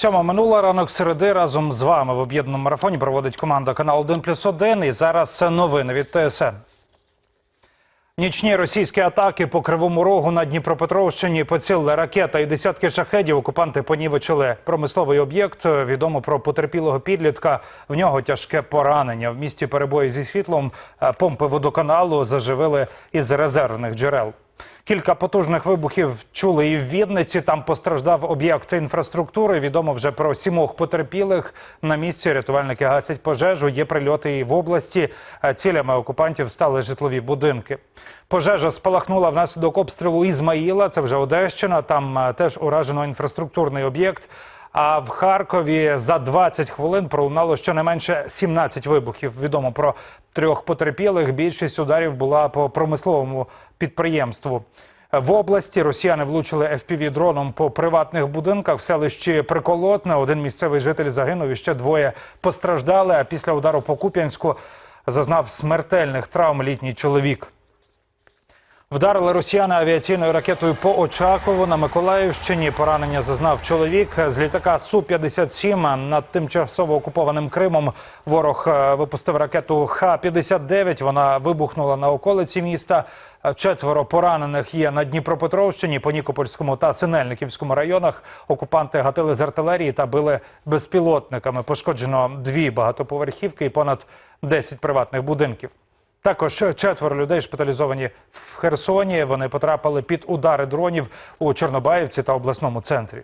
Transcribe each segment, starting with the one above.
Сьома минула ранок середи разом з вами в об'єднаному марафоні проводить команда канал 1 плюс 1. І зараз новини від ТСН. Нічні російські атаки по кривому рогу на Дніпропетровщині поцілили ракета і десятки шахедів. Окупанти понівечили промисловий об'єкт. Відомо про потерпілого підлітка. В нього тяжке поранення. В місті перебої зі світлом е, помпи водоканалу заживили із резервних джерел. Кілька потужних вибухів чули і в Відниці. Там постраждав об'єкт інфраструктури. Відомо вже про сімох потерпілих. На місці рятувальники гасять пожежу. Є прильоти і в області. Цілями окупантів стали житлові будинки. Пожежа спалахнула внаслідок обстрілу Ізмаїла. Це вже Одещина. Там е, теж уражено інфраструктурний об'єкт. А в Харкові за 20 хвилин пролунало щонайменше 17 вибухів. Відомо про трьох потерпілих. Більшість ударів була по промисловому підприємству. В області росіяни влучили fpv дроном по приватних будинках в селищі Приколотне. Один місцевий житель загинув і ще двоє постраждали. А після удару по Куп'янську зазнав смертельних травм літній чоловік. Вдарили росіяни авіаційною ракетою по Очакову на Миколаївщині. Поранення зазнав чоловік з літака Су-57 над тимчасово окупованим Кримом. Ворог е, випустив ракету Х-59. Вона вибухнула на околиці міста. Четверо поранених є на Дніпропетровщині, по Нікопольському та Синельниківському районах. Окупанти гатили з артилерії та били безпілотниками. Пошкоджено дві багатоповерхівки і понад 10 приватних будинків. Також четверо людей шпиталізовані в Херсоні. Вони потрапили під удари дронів у Чорнобаївці та обласному центрі.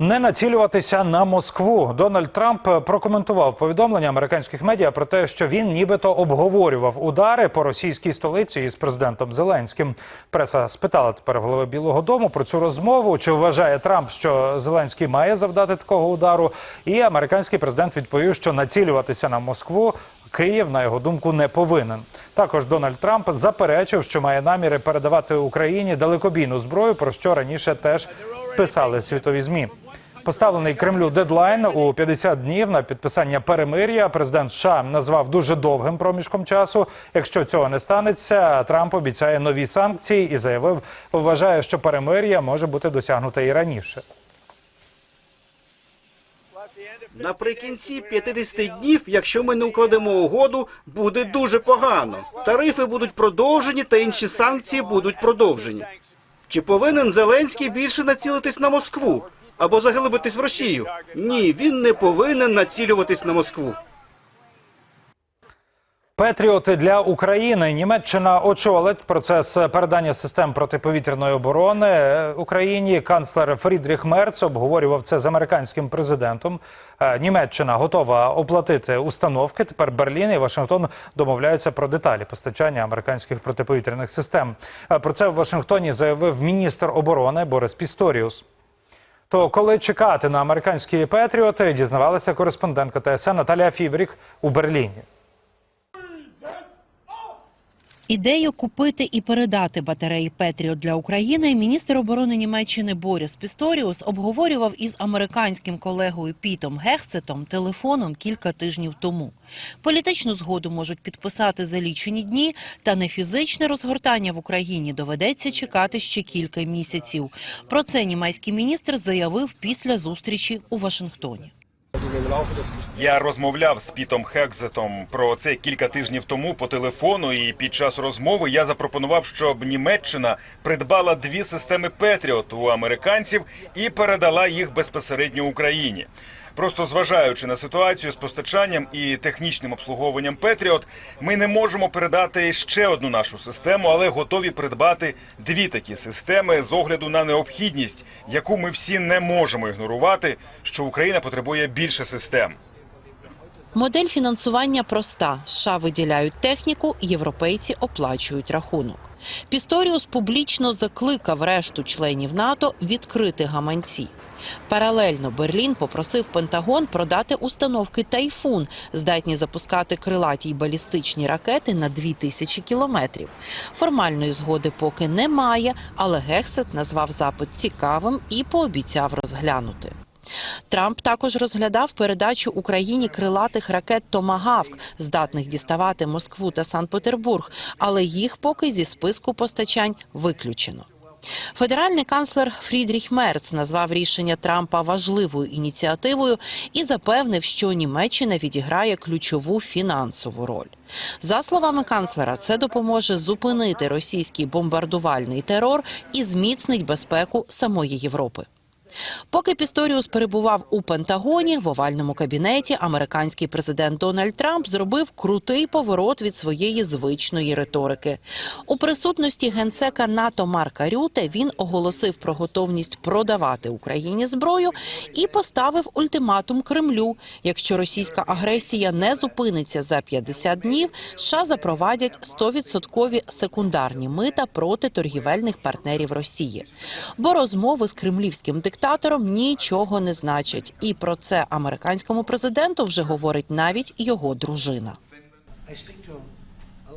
Не націлюватися на Москву. Дональд Трамп прокоментував повідомлення американських медіа про те, що він нібито обговорював удари по російській столиці із президентом Зеленським. Преса спитала тепер голови Білого Дому про цю розмову. Чи вважає Трамп, що Зеленський має завдати такого удару? І американський президент відповів, що націлюватися на Москву Київ, на його думку, не повинен. Також Дональд Трамп заперечив, що має наміри передавати Україні далекобійну зброю, про що раніше теж писали світові змі. Поставлений Кремлю дедлайн у 50 днів на підписання перемир'я. Президент США назвав дуже довгим проміжком часу. Якщо цього не станеться, Трамп обіцяє нові санкції і заявив, вважає, що перемир'я може бути досягнуте і раніше. Наприкінці 50 днів, якщо ми не укладемо угоду, буде дуже погано. Тарифи будуть продовжені та інші санкції будуть продовжені. Чи повинен Зеленський більше націлитись на Москву або заглибитись в Росію? Ні, він не повинен націлюватись на Москву. Петріоти для України. Німеччина очолить процес передання систем протиповітряної оборони е, Україні. Канцлер Фрідріх Мерц обговорював це з американським президентом. Е, Німеччина готова оплатити установки. Тепер Берлін і Вашингтон домовляються про деталі постачання американських протиповітряних систем. Е, Про це в Вашингтоні заявив міністр оборони Борис Пісторіус. То коли чекати на американські петріоти, дізнавалася кореспондентка ТСН Наталія Фібрік у Берліні. Ідею купити і передати батареї Петріот для України міністр оборони Німеччини Боріс Пісторіус обговорював із американським колегою Пітом Гехсетом телефоном кілька тижнів тому. Політичну згоду можуть підписати за лічені дні, та на фізичне розгортання в Україні доведеться чекати ще кілька місяців. Про це німецький міністр заявив після зустрічі у Вашингтоні. Я розмовляв з Пітом Хекзетом про це кілька тижнів тому по телефону. І під час розмови я запропонував, щоб Німеччина придбала дві системи Петріот у американців і передала їх безпосередньо Україні. Просто зважаючи на ситуацію з постачанням і технічним обслуговуванням Петріот, ми не можемо передати ще одну нашу систему, але готові придбати дві такі системи з огляду на необхідність, яку ми всі не можемо ігнорувати, що Україна потребує більше систем. Модель фінансування проста: США виділяють техніку, європейці оплачують рахунок. Пісторіус публічно закликав решту членів НАТО відкрити гаманці. Паралельно Берлін попросив Пентагон продати установки Тайфун, здатні запускати крилаті й балістичні ракети на 2000 кілометрів. Формальної згоди поки немає, але Гексет назвав запит цікавим і пообіцяв розглянути. Трамп також розглядав передачу Україні крилатих ракет Томагавк, здатних діставати Москву та Санкт-Петербург, але їх поки зі списку постачань виключено. Федеральний канцлер Фрідріх Мерц назвав рішення Трампа важливою ініціативою і запевнив, що Німеччина відіграє ключову фінансову роль. За словами канцлера, це допоможе зупинити російський бомбардувальний терор і зміцнить безпеку самої Європи. Поки Пісторіус перебував у Пентагоні в овальному кабінеті, американський президент Дональд Трамп зробив крутий поворот від своєї звичної риторики. У присутності генсека НАТО Марка Рюте він оголосив про готовність продавати Україні зброю і поставив ультиматум Кремлю. Якщо російська агресія не зупиниться за 50 днів, США запровадять 100% секундарні мита проти торгівельних партнерів Росії. Бо розмови з кремлівським диктатором нічого не значать, і про це американському президенту вже говорить навіть його дружина.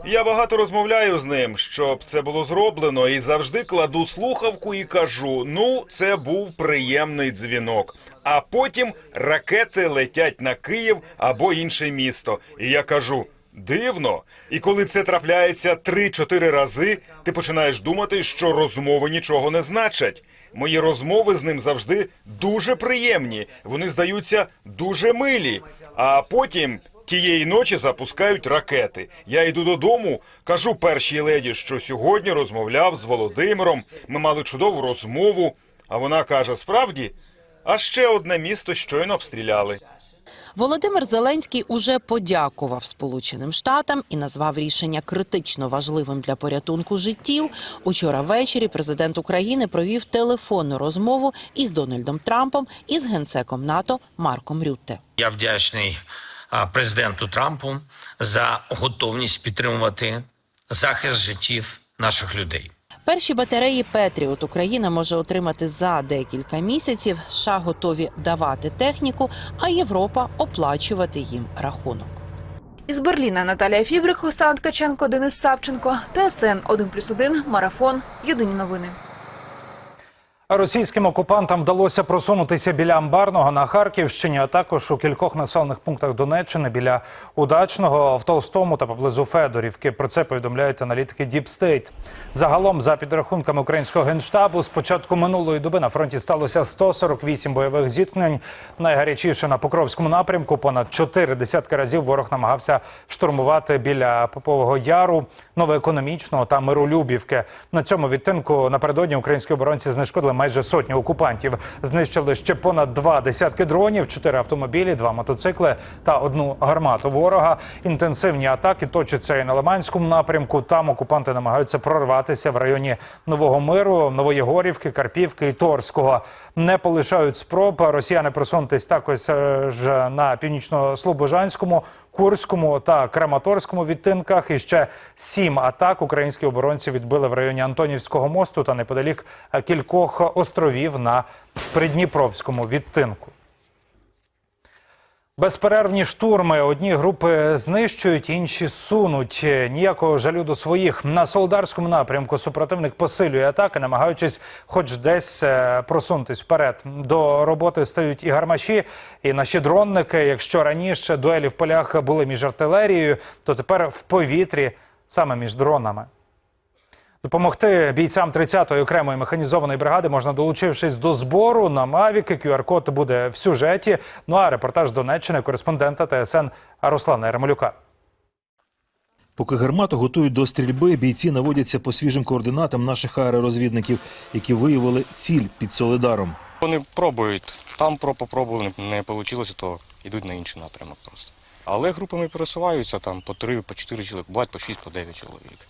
Я багато розмовляю з ним, щоб це було зроблено, і завжди кладу слухавку і кажу: ну, це був приємний дзвінок. А потім ракети летять на Київ або інше місто. І я кажу. Дивно, і коли це трапляється 3-4 рази, ти починаєш думати, що розмови нічого не значать. Мої розмови з ним завжди дуже приємні. Вони здаються дуже милі. А потім тієї ночі запускають ракети. Я йду додому, кажу першій леді, що сьогодні розмовляв з Володимиром. Ми мали чудову розмову. А вона каже: справді, а ще одне місто щойно обстріляли. Володимир Зеленський уже подякував Сполученим Штатам і назвав рішення критично важливим для порятунку життів. Учора ввечері президент України провів телефонну розмову із Дональдом Трампом і з генсеком НАТО Марком Рютте. Я вдячний президенту Трампу за готовність підтримувати захист життів наших людей. Перші батареї Петріот Україна може отримати за декілька місяців. США готові давати техніку, а Європа оплачувати їм рахунок. Із Берліна Наталія Фібрик, Хосант Ткаченко, Денис Савченко, ТСН 1+,1, Марафон. Єдині новини. Російським окупантам вдалося просунутися біля Амбарного на Харківщині, а також у кількох населених пунктах Донеччини біля Удачного, в Толстому та поблизу Федорівки. Про це повідомляють аналітики Deep State. Загалом, за підрахунками українського генштабу, з початку минулої доби на фронті сталося 148 бойових зіткнень. Найгарячіше на Покровському напрямку. Понад чотири десятки разів ворог намагався штурмувати біля Попового Яру, Новоекономічного та Миролюбівки. На цьому відтинку напередодні українські оборонці знешкодили майже сотню окупантів. Знищили ще понад два десятки дронів, чотири автомобілі, два мотоцикли та одну гармату ворога. Інтенсивні атаки точаться і на Лиманському напрямку. Там окупанти намагаються прорватися в районі Нового Миру, Новоєгорівки, Карпівки і Торського. Не полишають спроб росіяни просунутись також е, ж на північно-слобожанському, Курському та Краматорському відтинках. І ще сім атак українські оборонці відбили в районі Антонівського мосту та неподалік кількох островів на Придніпровському відтинку. Безперервні штурми. Одні групи знищують, інші сунуть. Ніякого жалю до своїх на солдарському напрямку. Супротивник посилює атаки, намагаючись, хоч десь е, просунутись вперед. До роботи стають і гармаші, і наші дронники. Якщо раніше дуелі в полях були між артилерією, то тепер в повітрі саме між дронами. Допомогти бійцям 30-ї окремої механізованої бригади можна долучившись до збору на Мавіки. QR-код буде в сюжеті. Ну а репортаж з Донеччини кореспондента ТСН Руслана Ермолюка. Поки гармату готують до стрільби, бійці наводяться по свіжим координатам наших аеророзвідників, які виявили ціль під Солидаром. Вони пробують. Там про попробували, не вийшло, то йдуть на інший напрямок просто. Але групами пересуваються там по три, по чотири чоловік, бувають по шість, по дев'ять чоловік.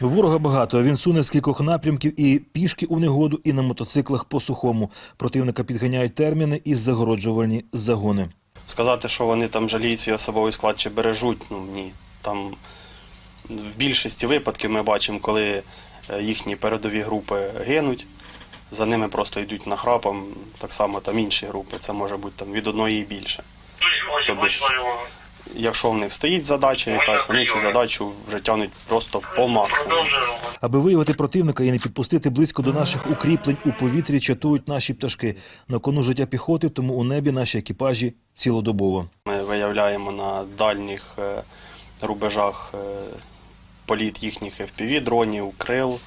Ворога багато. Він суне з кількох напрямків і пішки у негоду, і на мотоциклах по сухому. Противника підганяють терміни і загороджувальні загони. Сказати, що вони там жаліють свій особовий склад чи бережуть, ну ні. Там в більшості випадків ми бачимо, коли е, їхні передові групи гинуть, за ними просто йдуть нахрапом, так само там інші групи, це може бути там від одної і більше. Тобто, ж, якщо в них стоїть задача якась, вони цю задачу вже тягнуть просто по максимуму. Аби виявити противника і не підпустити близько до наших укріплень у повітрі, чатують наші пташки. На кону життя піхоти, тому у небі наші екіпажі цілодобово. Ми виявляємо на дальніх е, рубежах е, політ їхніх FPV-дронів, крил.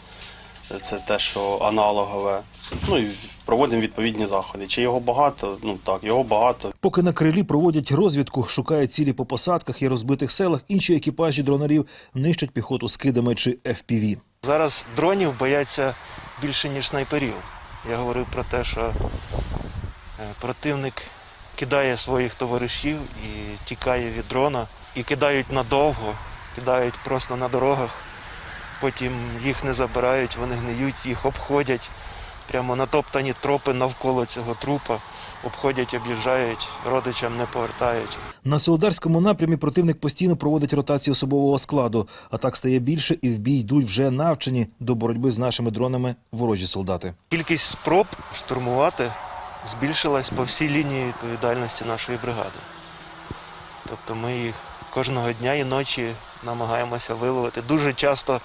Це те, що аналогове. Ну і проводимо відповідні заходи. Чи його багато? Ну так, його багато. Поки на крилі проводять розвідку, шукають цілі по посадках і розбитих селах, інші екіпажі дронерів нищать піхоту скидами чи FPV. Зараз дронів бояться більше, ніж снайперів. Я говорив про те, що е, противник кидає своїх товаришів і тікає від дрона, і кидають надовго, кидають просто на дорогах. Потім їх не забирають, вони гниють, їх обходять. Прямо натоптані тропи навколо цього трупа, обходять, об'їжджають, родичам не повертають. На Солодарському напрямі противник постійно проводить ротацію особового складу. А так стає більше і в бій йдуть вже навчені до боротьби з нашими дронами ворожі солдати. Кількість спроб штурмувати збільшилась по всій лінії відповідальності нашої бригади. Тобто ми їх кожного дня і ночі намагаємося виловити. Дуже часто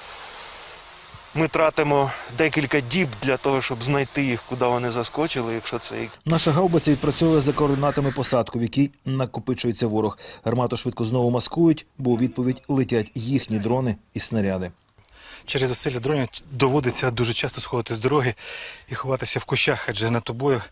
ми тратимо декілька діб для того, щоб знайти їх, куди вони заскочили, якщо це їх Наша гаубиця відпрацьовує за координатами посадку, в якій накопичується ворог. Гармату швидко знову маскують, бо у відповідь летять їхні дрони і снаряди. через засилля дронів доводиться дуже часто сходити з дороги і ховатися в кущах, адже над тобою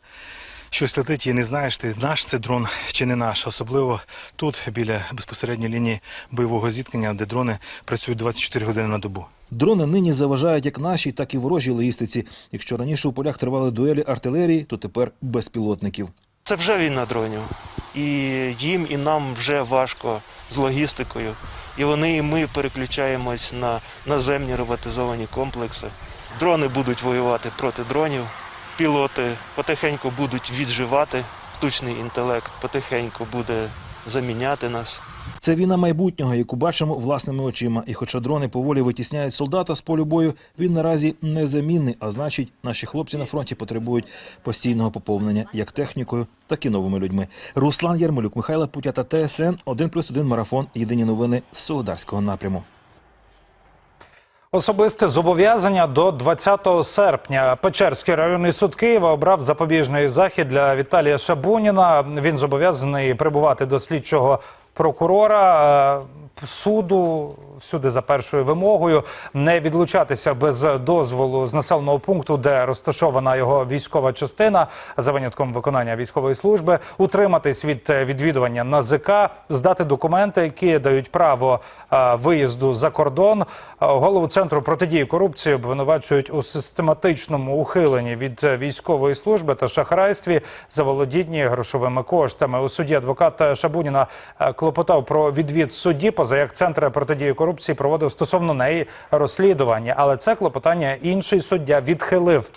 щось летить і не знаєш, ти наш це дрон чи не наш. Особливо тут, біля безпосередньої лінії бойового зіткнення, де дрони працюють 24 години на добу. Дрони нині заважають як нашій, так і ворожій логістиці. Якщо раніше у полях тривали дуелі артилерії, то тепер безпілотників. Це вже війна дронів. І їм, і нам вже важко з логістикою. І вони, і ми переключаємось на наземні роботизовані комплекси. Дрони будуть воювати проти дронів, пілоти потихеньку будуть відживати, штучний інтелект потихеньку буде заміняти нас. Це війна майбутнього, яку бачимо власними очима. І хоча дрони поволі витісняють солдата з полю бою, він наразі незамінний, а значить, наші хлопці на фронті потребують постійного поповнення як технікою, так і новими людьми. Руслан Ярмолюк, Михайло Путята, ТСН 1+,1 марафон. Єдині новини з Солодарського напряму. Особисте зобов'язання до 20 серпня. Печерський районний суд Києва обрав запобіжний захід для Віталія Шабуніна. Він зобов'язаний прибувати до слідчого прокурора е, суду всюди за першою вимогою, не відлучатися без дозволу з населеного пункту, де розташована його військова частина, за винятком виконання військової служби, утриматись від е, відвідування НАЗК, здати документи, які дають право е, виїзду за кордон. Голову центру протидії корупції обвинувачують у систематичному ухиленні від військової служби та шахрайстві, заволодінні грошовими коштами. У суді адвокат Шабуніна клопотав про відвід судді, поза як центр протидії корупції проводив стосовно неї розслідування. Але це клопотання інший суддя відхилив.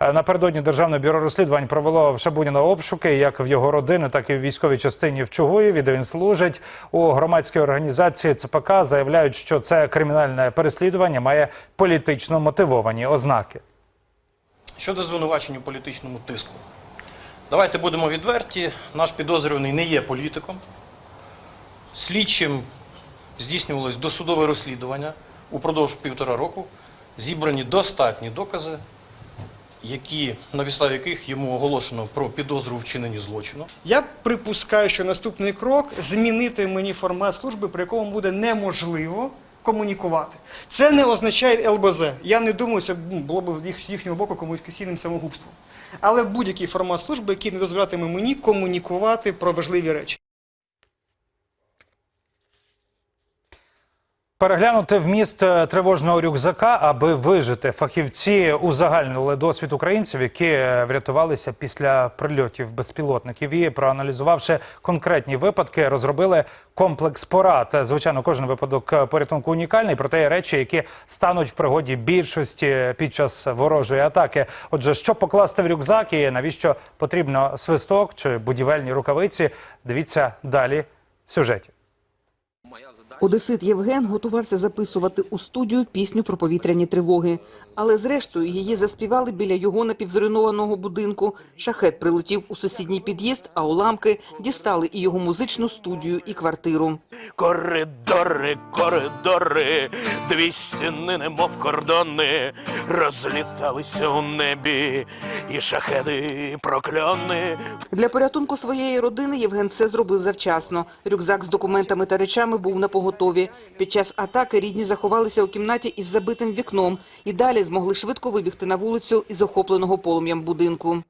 Е, Напередодні Державне бюро розслідувань провело в Шабуніна обшуки як в його родини, так і в військовій частині в Чугуєві, де він служить. У громадській організації ЦПК заявляють, що це кримінальне переслідування має політично мотивовані ознаки. Щодо звинувачень у політичному тиску. Давайте будемо відверті. Наш підозрюваний не є політиком. Слідчим здійснювалось досудове розслідування упродовж півтора року. Зібрані достатні докази, які, на підставі яких йому оголошено про підозру вчиненні злочину. Я припускаю, що наступний крок змінити мені формат служби, при якому буде неможливо комунікувати. Це не означає ЛБЗ. Я не думаю, це ну, було б з їхнього боку комунікаційним самогубством. Але будь-який формат служби, який не дозволятиме мені комунікувати про важливі речі. Переглянути вміст е, тривожного рюкзака, аби вижити. Фахівці узагальнили досвід українців, які е, врятувалися після прильотів безпілотників. І проаналізувавши конкретні випадки, розробили комплекс порад. Звичайно, кожен випадок е, порятунку унікальний, проте є речі, які стануть в пригоді більшості під час ворожої атаки. Отже, що покласти в рюкзак і навіщо потрібно свисток чи будівельні рукавиці? Дивіться далі в сюжеті. Одесит Євген готувався записувати у студію пісню про повітряні тривоги. Але зрештою її заспівали біля його напівзруйнованого будинку. Шахет прилетів у сусідній під'їзд, а уламки дістали і його музичну студію, і квартиру. Коридори, коридори, дві стіни, немов кордони, розліталися у небі, і шахеди прокльони. Для порятунку своєї родини Євген все зробив завчасно. Рюкзак з документами та речами був на поготові. Під час атаки рідні заховалися у кімнаті із забитим вікном і далі змогли швидко вибігти на вулицю із охопленого полум'ям будинку.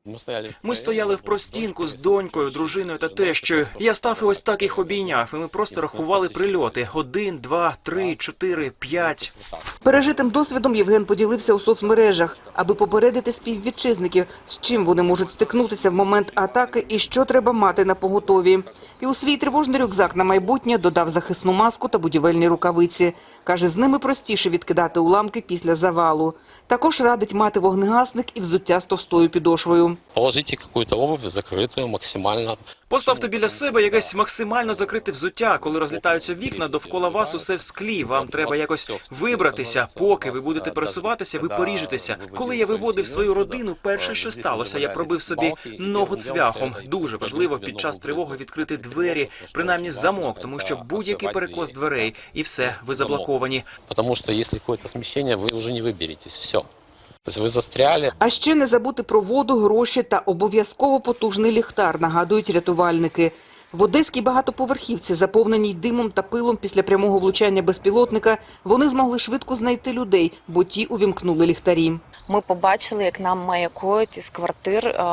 Ми стояли в простінку з донькою, дружиною та тещою. Я став і ось так їх обійняв, і ми просто рахували прильоти: один, два, три, чотири, п'ять. Пережитим досвідом Євген поділився у соцмережах, аби попередити співвітчизників, з чим вони можуть стикнутися в момент атаки і що треба мати на поготові. І у свій тривожний рюкзак на майбутнє додав захисну маску та будівельні рукавиці. Каже, з ними простіше відкидати уламки після завалу. Також радить мати вогнегасник і взуття з товстою підошвою. Положите какую-то обувь закрытую максимально. Поставте біля себе якесь максимально закрите взуття. Коли розлітаються вікна, довкола вас усе в склі. Вам треба якось вибратися. Поки ви будете пересуватися, ви поріжетеся. Коли я виводив свою родину, перше, що сталося, я пробив собі ногу цвяхом. Дуже важливо під час тривоги відкрити двері, принаймні замок, тому що будь-який перекос дверей, і все, ви заблоковані Потому что если какое-то смещение, вы уже не выберетесь. Все. То есть вы застряли. А ще не забути про воду, гроші та обов'язково потужний ліхтар, нагадують рятувальники. В одеській багатоповерхівці, заповненій димом та пилом після прямого влучання безпілотника, вони змогли швидко знайти людей, бо ті увімкнули ліхтарі. Ми побачили, як нам маякують із квартир е,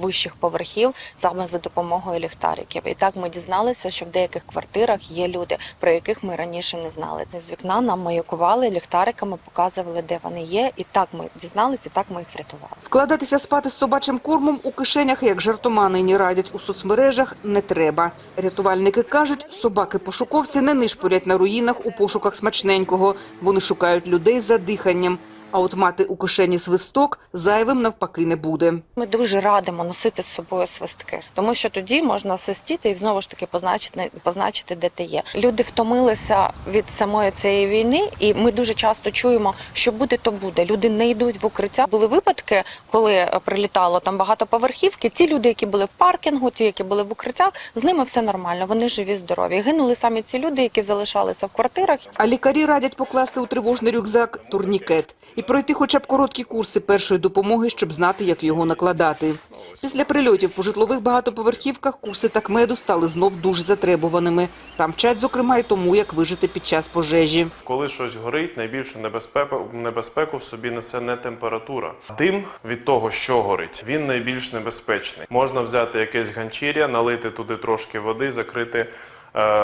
вищих поверхів саме за допомогою ліхтариків. І так ми дізналися, що в деяких квартирах є люди, про яких ми раніше не знали. З вікна нам маякували ліхтариками, показували, де вони є. І так ми дізналися, і так ми їх врятували. Вкладатися спати з собачим кормом у кишенях, як жартома нині радять у соцмережах, не треба. Рятувальники кажуть, собаки-пошуковці не нишпорять на руїнах у пошуках смачненького. Вони шукають людей за диханням. А от мати у кишені свисток зайвим навпаки не буде. Ми дуже радимо носити з собою свистки, тому що тоді можна свистіти і знову ж таки позначити, позначити, де ти є. Люди втомилися від самої цієї війни, і ми дуже часто чуємо, що буде, то буде. Люди не йдуть в укриття. Були випадки, коли е, прилітало там багатоповерхівки. Ті люди, які були в паркінгу, ті, які були в укриттях, з ними все нормально. Вони живі, здорові. Гинули самі ці люди, які залишалися в квартирах. А лікарі радять покласти у тривожний рюкзак турнікет і пройти хоча б короткі курси першої допомоги, щоб знати, як його накладати. Після прильотів по житлових багатоповерхівках курси такмеду стали знов дуже затребуваними. Там вчать, зокрема, й тому, як вижити під час пожежі. Коли щось горить, найбільшу небезпеку, небезпеку в собі несе не температура. Дим від того, що горить, він найбільш небезпечний. Можна взяти якесь ганчір'я, налити туди трошки води, закрити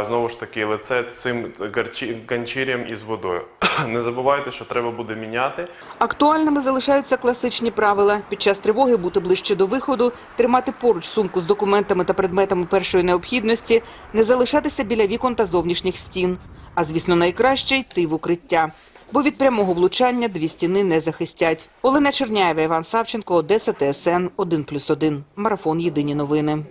знову ж таки лице цим ганчір'ям із водою. Не забувайте, що треба буде міняти. Актуальними залишаються класичні правила. Під час тривоги бути ближче до виходу, тримати поруч сумку з документами та предметами першої необхідності, не залишатися біля вікон та зовнішніх стін. А звісно, найкраще йти в укриття. Бо від прямого влучання дві стіни не захистять. Олена Черняєва, Іван Савченко, Одеса, ТСН 1+,1. Марафон Єдині новини.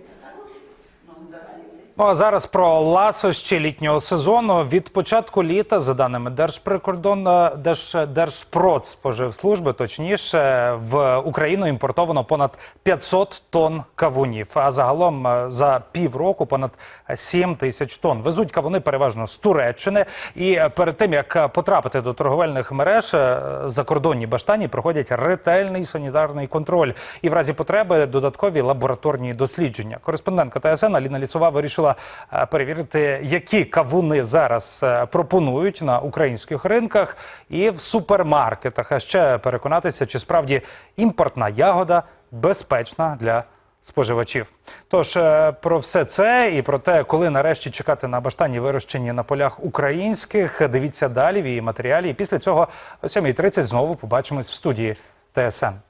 Ну а зараз про ласощі літнього сезону. Від початку літа, за даними Держприкордон, Держ, Держпродспоживслужби, точніше, в Україну імпортовано понад 500 тонн кавунів. А загалом е, за півроку понад 7 тисяч тонн. Везуть кавуни переважно з Туреччини. І е, перед тим як потрапити до торговельних мереж, е, закордонні баштані проходять ретельний санітарний контроль і в разі потреби додаткові лабораторні дослідження. Кореспондентка ТСН Аліна Лісова вирішила е, перевірити, які кавуни зараз е, пропонують на українських ринках і в супермаркетах. А ще переконатися, чи справді імпортна ягода безпечна для споживачів. Тож е, про все це і про те, коли нарешті чекати на баштані, вирощені на полях українських, дивіться далі в її матеріалі. І після цього о 7.30 знову побачимось в студії ТСН.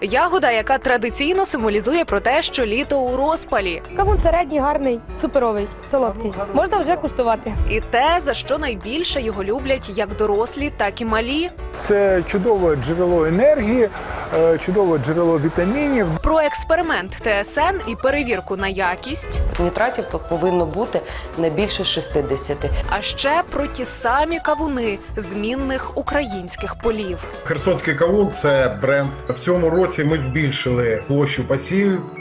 Ягода, яка традиційно символізує про те, що літо у розпалі. Кавун середній, гарний, суперовий, солодкий. Можна вже куштувати. І те, за що найбільше його люблять як дорослі, так і малі. Це чудове джерело енергії, е, чудове джерело вітамінів. Про експеримент ТСН і перевірку на якість. Нітратів тут повинно бути не більше 60. А ще про ті самі кавуни змінних українських полів. Херсонський кавун це бренд. В цьому році ми збільшили площу посівів.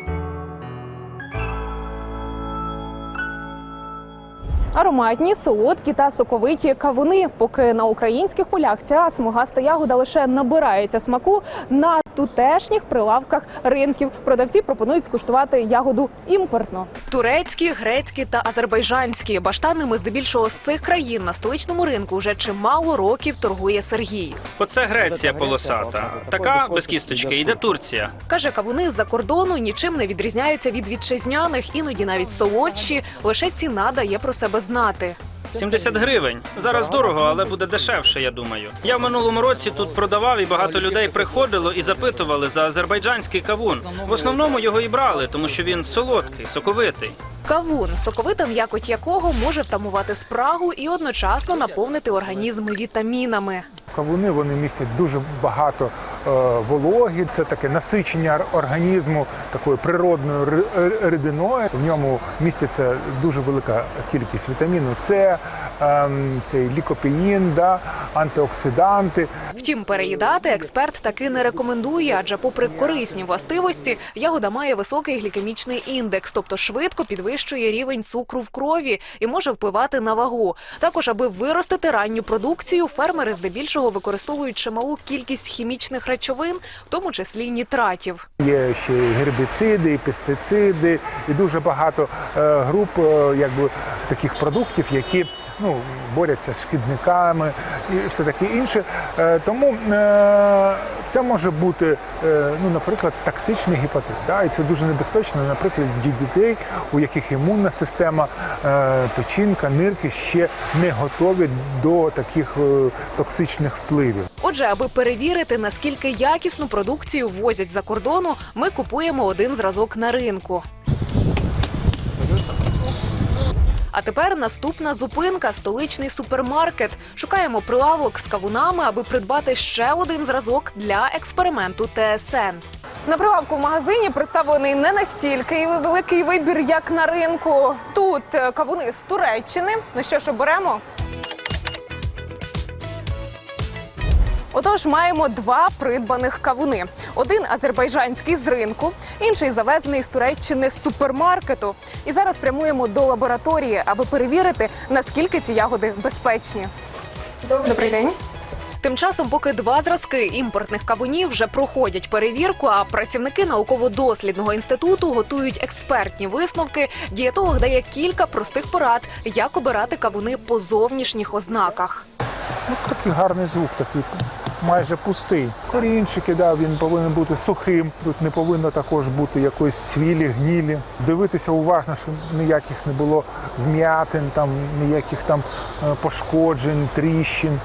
Ароматні, солодкі та соковиті кавуни. Поки на українських полях ця смугаста ягода лише набирається смаку на тутешніх прилавках ринків. Продавці пропонують скуштувати ягоду імпортно. Турецькі, грецькі та азербайджанські баштанами здебільшого з цих країн на столичному ринку вже чимало років торгує Сергій. Оце Греція полосата. Така без кісточки йде Турція. Каже, кавуни з-за кордону нічим не відрізняються від вітчизняних, іноді навіть солодші. Лише ціна дає про себе знати. 70 гривень. Зараз дорого, але буде дешевше, я думаю. Я в минулому році тут продавав і багато людей приходило і запитували за азербайджанський кавун. В основному його і брали, тому що він солодкий, соковитий. Кавун, соковита м'якоть якого може втамувати спрагу і одночасно наповнити організм вітамінами. Кавуни вони містять дуже багато е, вологі, це таке насичення організму такою природною ри- рідиною. В ньому міститься дуже велика кількість вітаміну С, ем, цей лікопеїн, да, антиоксиданти. Втім, переїдати експерт таки не рекомендує, адже, попри корисні властивості, ягода має високий глікемічний індекс, тобто швидко підвищує рівень цукру в крові і може впливати на вагу. Також, аби виростити ранню продукцію, фермери здебільшого використовують чималу кількість хімічних речовин, в тому числі нітратів. Є ще і гербіциди, і пестициди, і дуже багато е, груп е, якби, таких продуктів, які ну, борються з шкідниками і все таке інше. Е, тому це може бути, ну, наприклад, токсичний гепатит. Да? І це дуже небезпечно, наприклад, для дітей, у яких імунна система, е, печінка, нирки ще не готові до таких е, токсичних впливів. Отже, аби перевірити, наскільки якісну продукцію возять за кордону, ми купуємо один зразок на ринку. А тепер наступна зупинка столичний супермаркет. Шукаємо прилавок з кавунами, аби придбати ще один зразок для експерименту ТСН. На прилавку в магазині представлений не настільки великий вибір, як на ринку. Тут е, кавуни з Туреччини. Ну що ж, оберемо? Отож, маємо два придбаних кавуни: один азербайджанський з ринку, інший завезений з Туреччини з супермаркету. І зараз прямуємо до лабораторії, аби перевірити, наскільки ці ягоди безпечні. Добрий день. Тим часом, поки два зразки імпортних кавунів вже проходять перевірку, а працівники науково-дослідного інституту готують експертні висновки. Дієтолог дає кілька простих порад, як обирати кавуни по зовнішніх ознаках. Ну, такий гарний звук, такий майже пустий. Корінчики, да, він повинен бути сухим. Тут не повинно також бути якоїсь цвілі, гнілі. Дивитися уважно, щоб ніяких не було вм'ятин, там ніяких там е, пошкоджень, тріщин.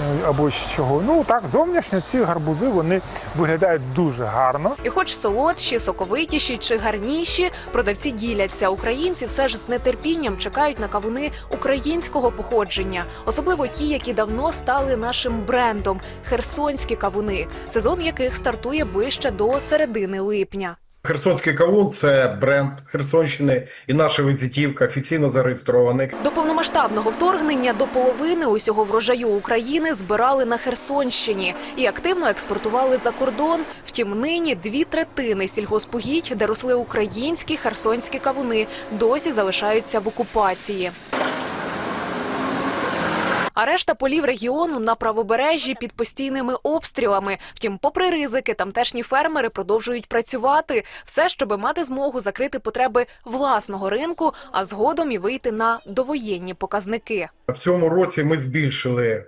Е, Або чого. Ну так, зовнішньо ці гарбузи вони виглядають дуже гарно. І, хоч солодші, соковитіші чи гарніші, продавці діляться. Українці все ж з нетерпінням чекають на кавуни українського походження, особливо ті, які давно стали нашим брендом херсонські кавуни, сезон яких стартує ближче до середини липня. Херсонський кавун це бренд Херсонщини і наша візитівка офіційно зареєстрований. До повномасштабного вторгнення до половини усього врожаю України збирали на Херсонщині і активно експортували за кордон. Втім, нині дві третини сільгоспугідь, де росли українські херсонські кавуни, досі залишаються в окупації. А решта полів регіону на правобережжі під постійними обстрілами. Втім, попри ризики, тамтешні фермери продовжують працювати все, щоб мати змогу закрити потреби власного ринку, а згодом і вийти на довоєнні показники. В цьому році ми збільшили е,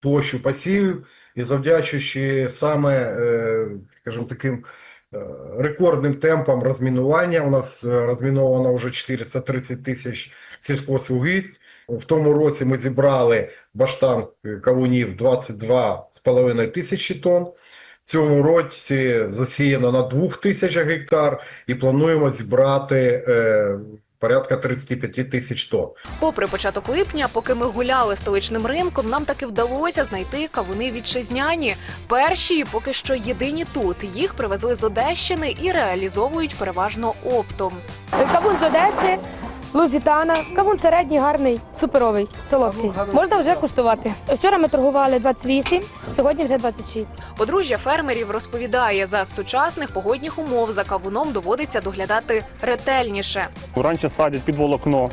площу посівів і завдячуючи саме, е, скажімо, таким е, рекордним темпам розмінування. У нас розміновано вже 430 тисяч сільхозвугідь. В тому році ми зібрали баштан е, кавунів 22,5 тисячі тонн. В цьому році засіяно на 2 тисячах гектар і плануємо зібрати е, порядка 35 тисяч тонн. Попри початок липня, поки ми гуляли столичним ринком, нам таки вдалося знайти кавуни вітчизняні. Перші і поки що єдині тут. Їх привезли з Одещини і реалізовують переважно оптом. Кавун з Одеси, Лузітана. Кавун середній, гарний, суперовий, солодкий. Можна вже куштувати. Вчора ми торгували 28, сьогодні вже 26. Подружжя фермерів розповідає, за сучасних погодних умов за кавуном доводиться доглядати ретельніше. Раніше садять під волокно,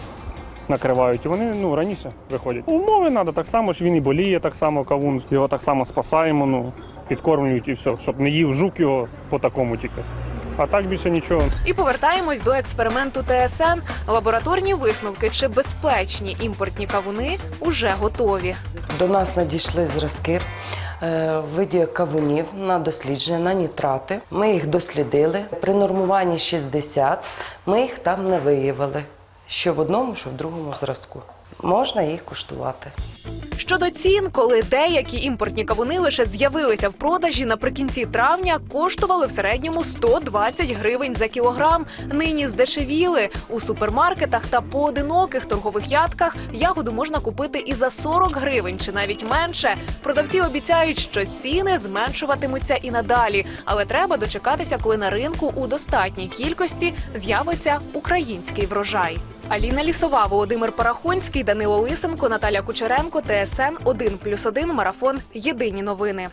накривають. І вони ну раніше виходять. Умови треба так само, ж він і боліє так само кавун, його так само спасаємо, ну підкормлюють і все, щоб не їв жук його по такому тільки. А так більше нічого. І повертаємось до експерименту ТСН. Лабораторні висновки чи безпечні імпортні кавуни уже готові. До нас надійшли зразки е, в виді кавунів на дослідження, на нітрати. Ми їх дослідили. При нормуванні 60 ми їх там не виявили. Що в одному, що в другому зразку. Можна їх куштувати. Щодо цін, коли деякі імпортні кавуни лише з'явилися в продажі наприкінці травня, коштували в середньому 120 гривень за кілограм. Нині здешевіли у супермаркетах та поодиноких торгових ядках. Ягоду можна купити і за 40 гривень чи навіть менше. Продавці обіцяють, що ціни зменшуватимуться і надалі, але треба дочекатися, коли на ринку у достатній кількості з'явиться український врожай. Аліна Лісова, Володимир Парахонський, Данило Лисенко, Наталя Кучеренко, ТСН 1+,1, Марафон. Єдині новини.